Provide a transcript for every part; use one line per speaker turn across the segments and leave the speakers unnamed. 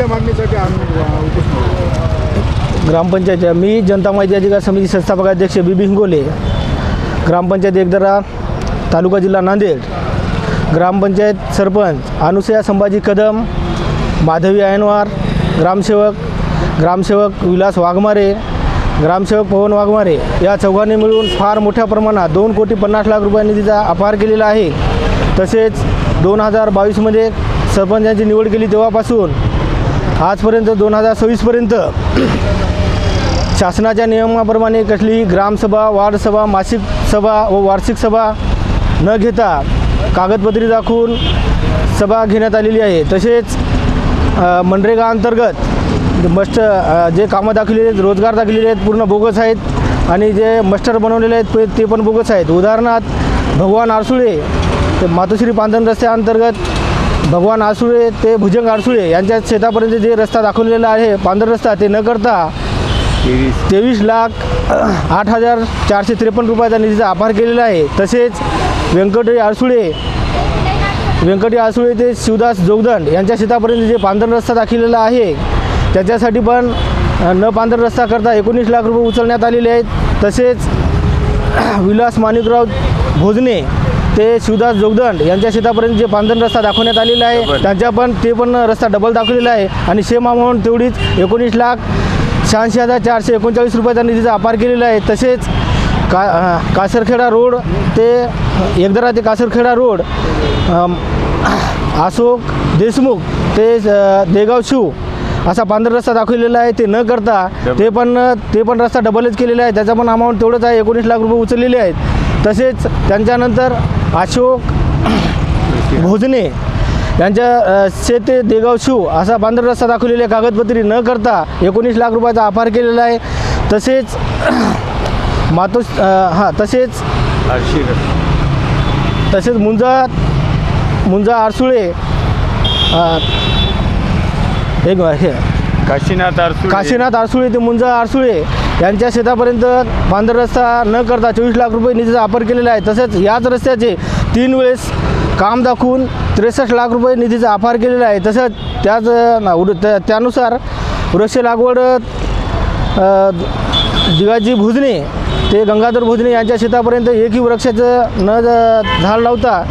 कुठल्या मागणीसाठी आम्ही
ग्रामपंचायतच्या मी जनता माहिती अधिकार समिती संस्थापक अध्यक्ष बी हिंगोले ग्रामपंचायत एकदरा तालुका जिल्हा नांदेड ग्रामपंचायत सरपंच अनुसया संभाजी कदम माधवी आयनवार ग्रामसेवक ग्रामसेवक विलास वाघमारे ग्रामसेवक पवन वाघमारे या चौघांनी मिळून फार मोठ्या प्रमाणात दोन कोटी पन्नास लाख रुपये निधीचा अपहार केलेला आहे. तसेच दोन हजार बावीसमध्ये सरपंचांची निवड केली तेव्हापासून आजपर्यंत दोन हजार सव्वीसपर्यंत शासनाच्या नियमाप्रमाणे कसलीही ग्रामसभा वार्डसभा मासिक सभा व वार्षिक सभा न घेता कागदपत्री दाखवून सभा घेण्यात आलेली आहे. तसेच मनरेगा अंतर्गत मस्ट जे कामं दाखवलेले आहेत रोजगार दाखवलेले आहेत पूर्ण बोगस आहेत आणि जे मस्टर बनवलेले आहेत ते- ते पण बोगस आहेत. उदाहरणार्थ भगवान आरसुळे ते मातोश्री पांधन रस्त्याअंतर्गत भगवान आसुळे ते भुजंग आरसुळे यांच्या शेतापर्यंत जे रस्ता दाखवलेला आहे पांढर रस्ता ते न करता तेवीस लाख आठ हजार चारशे त्रेपन्न रुपयाचा निधीचा आभार केलेला आहे. तसेच व्यंकटे आरसुळे व्यंकटे आरसुळे ते शिवदास जोगदंड यांच्या शेतापर्यंत जे पांढर रस्ता दाखवलेला आहे त्याच्यासाठी पण न पांढर रस्ता करता एकोणीस लाख रुपये उचलण्यात आलेले आहेत. तसेच विलास माणिकराव भोजने ते शिवदास जोगदंड यांच्या शेतापर्यंत जे पांधन रस्ता दाखवण्यात आलेला आहे त्यांच्या पण ते पण रस्ता डबल दाखवलेला आहे. आणि सेम अमाऊंट तेवढीच एकोणीस लाख शहाऐंशी हजार चारशे एकोणचाळीस रुपयाचा निधीचा अपार केलेला आहे. तसेच का कासरखेडा रोड ते एकदरा ते कासरखेडा रोड अशोक देशमुख ते देगाव शिव असा पांढरा रस्ता दाखवलेला आहे. ते न करता ते पण ते पण रस्ता डबलच केलेला आहे. त्याचा पण अमाऊंट तेवढंच आहे. एकोणीस लाख रुपये उचललेले आहेत. तसेच त्यांच्यानंतर अशोक भोजने यांच्या शेत देगाव शिव असा पांढरा रस्ता दाखवलेला कागदपत्री न करता एकोणीस लाख रुपयाचा अपार केलेला आहे. तसेच मातोस अ, हां तसेच तसेच मुंजा मुंजा आरसुळे एक हे
काशीनाथ आरसुळे.
काशीनाथ आरसुळे ते मुंजा आरसुळे यांच्या शेतापर्यंत बांधर रस्ता न करता चोवीस लाख रुपये निधीचा वापर केलेला आहे. तसेच याच रस्त्याचे तीन वेळेस काम दाखवून त्रेसष्ट लाख रुपये निधीचा आभार केलेला आहे. तसंच त्याच ना, त्या- त्यानुसार वृक्ष लागवड जिवाजी भुजने ते गंगाधर भुजने यांच्या शेतापर्यंत एकही वृक्षाचं न झाड लावता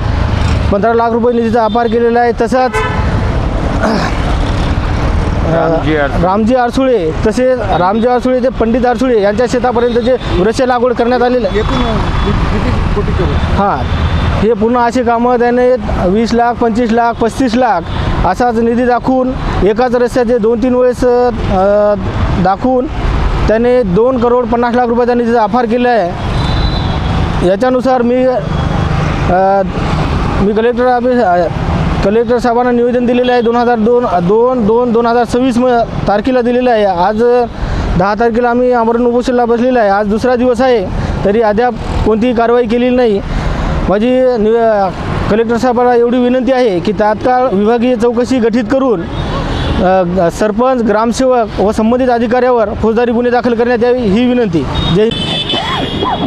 पंधरा लाख रुपये निधीचा अपार केलेला आहे. तसंच
रामजी आरसुळे.
रामजी आरसुळे तसेच रामजी आरसुळे ते पंडित आरसुळे यांच्या शेतापर्यंत जे वृक्ष लागवड करण्यात आलेलं आहे
एकूण कि- किती कोटीचे होते?
हां हे पूर्ण असे कामं त्याने वीस लाख पंचवीस लाख पस्तीस लाख असाच निधी दाखवून एकाच रस्त्याचे दोन तीन वेळेस अ, दाखवून त्याने दोन करोड पन्नास लाख रुपयाचा निधीचा अफार केला आहे याच्यानुसार मी अ, मी कलेक्टर ऑफिस कलेक्टर साहेबांना निवेदन दिलेलं आहे दोन हजार दोन दोन दोन दोन हजार सव्वीस म तारखेला दिलेलं आहे. आज दहा तारखेला आम्ही आमरण उपोषणला बसलेलं आहे. आज दुसरा दिवस आहे तरी अद्याप कोणतीही कारवाई केलेली नाही. माझी नि कलेक्टर साहेबांना एवढी विनंती आहे की तात्काळ विभागीय चौकशी गठीत करून सरपंच ग्रामसेवक व संबंधित अधिकाऱ्यावर फौजदारी गुन्हे दाखल करण्यात यावी ही विनंती. जय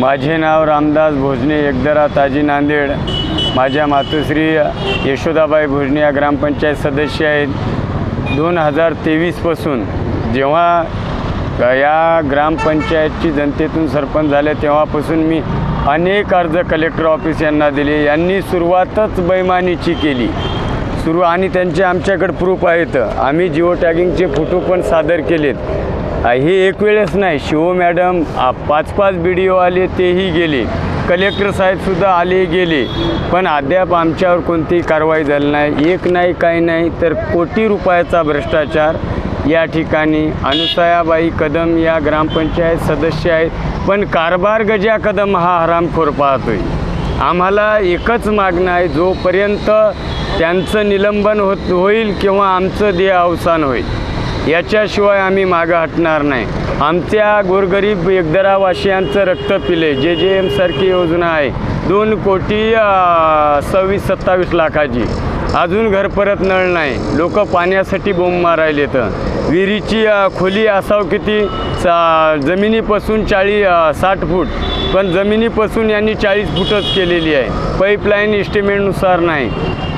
माझे नाव रामदास भोजने एकदरा ताजी नांदेड. माझ्या मातोश्री यशोदाबाई भोजने या ग्रामपंचायत सदस्य आहेत. दोन हजार तेवीसपासून जेव्हा या ग्रामपंचायतची जनतेतून सरपंच झाले तेव्हापासून मी अनेक अर्ज कलेक्टर ऑफिस यांना दिले. यांनी सुरुवातच बैमानीची केली. सुरू आणि त्यांचे आमच्याकडे प्रूफ आहेत. आम्ही जिओ टॅगिंगचे फोटो पण सादर केलेत. हे एक वेळेस नाही शिव मॅडम आ, पाच पाच बी डी ओ आले तेही गेले. कलेक्टर साहेबसुद्धा आले गेले. पण अद्याप आमच्यावर कोणतीही कारवाई झाली नाही. एक नाही काही नाही तर कोटी रुपयाचा भ्रष्टाचार या ठिकाणी. अनुसयाबाई कदम या ग्रामपंचायत सदस्य आहेत. पण कारभार गजा कदम हा हरामखोर पाहतोय. आम्हाला एकच मागणं आहे जोपर्यंत त्यांचं निलंबन होत होईल किंवा आमचं देह अवसान होईल. याच्याशिवाय आम्ही मागं हटणार नाही. आमच्या गोरगरीब एकदरावासियांचं रक्त पिले. जे जे एम सारखी योजना आहे. दोन कोटी सव्वीस सत्तावीस लाखाची. अजून घर परत नळ नाही. लोक पाण्यासाठी बोंब मारायले तर. विहिरीची खोली असावं किती? सा जमिनीपासून चाळी साठ फूट. पण जमिनीपासून यांनी चाळीस फूटच केलेली आहे. पाईपलाईन इस्टिमेटनुसार नाही.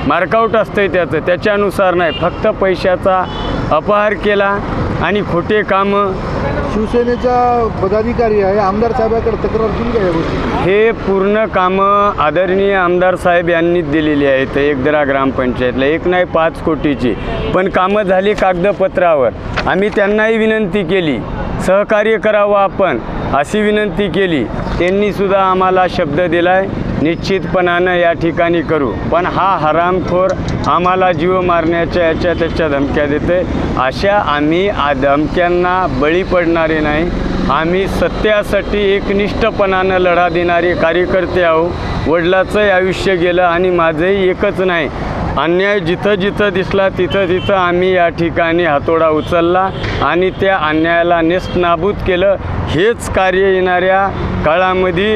मार्कआउट असतंय त्याचं. त्याच्यानुसार नाही. फक्त पैशाचा अपहार केला. आणि खोटे कामं
शिवसेनेचा पदाधिकारी आहे आमदार साहेबाकडे तक्रार केली का या गोष्टी?
हे पूर्ण कामं आदरणीय आमदार साहेब यांनीच दिलेली आहेत एकदरा ग्रामपंचायतला एक नाही पाच कोटीची. पण कामं झाली कागदपत्रावर. आम्ही त्यांनाही विनंती केली सहकार्य करावं आपण अशी विनंती केली. त्यांनीसुद्धा आम्हाला शब्द दिला आहे निश्चितपणानं या ठिकाणी करू. पण हा हरामखोर आम्हाला जीव मारण्याच्या याच्या त्याच्या धमक्या देते अशा आम्ही आ धमक्यांना बळी पडणारे नाही. आम्ही सत्यासाठी एकनिष्ठपणानं लढा देणारे कार्यकर्ते आहो वडिलाचंही आयुष्य गेलं आणि माझंही एकच नाही. अन्याय जिथं जिथं दिसला तिथं तिथं आम्ही या ठिकाणी हातोडा उचलला आणि त्या अन्यायाला नेस्तनाबूत केलं. हेच कार्य येणाऱ्या काळामध्ये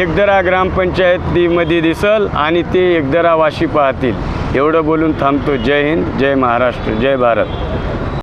एकदरा ग्रामपंचायतीमध्ये दिसल आणि ते एकदरा वाशी पाहतील. एवढं बोलून थांबतो. जय हिंद जय महाराष्ट्र जय भारत.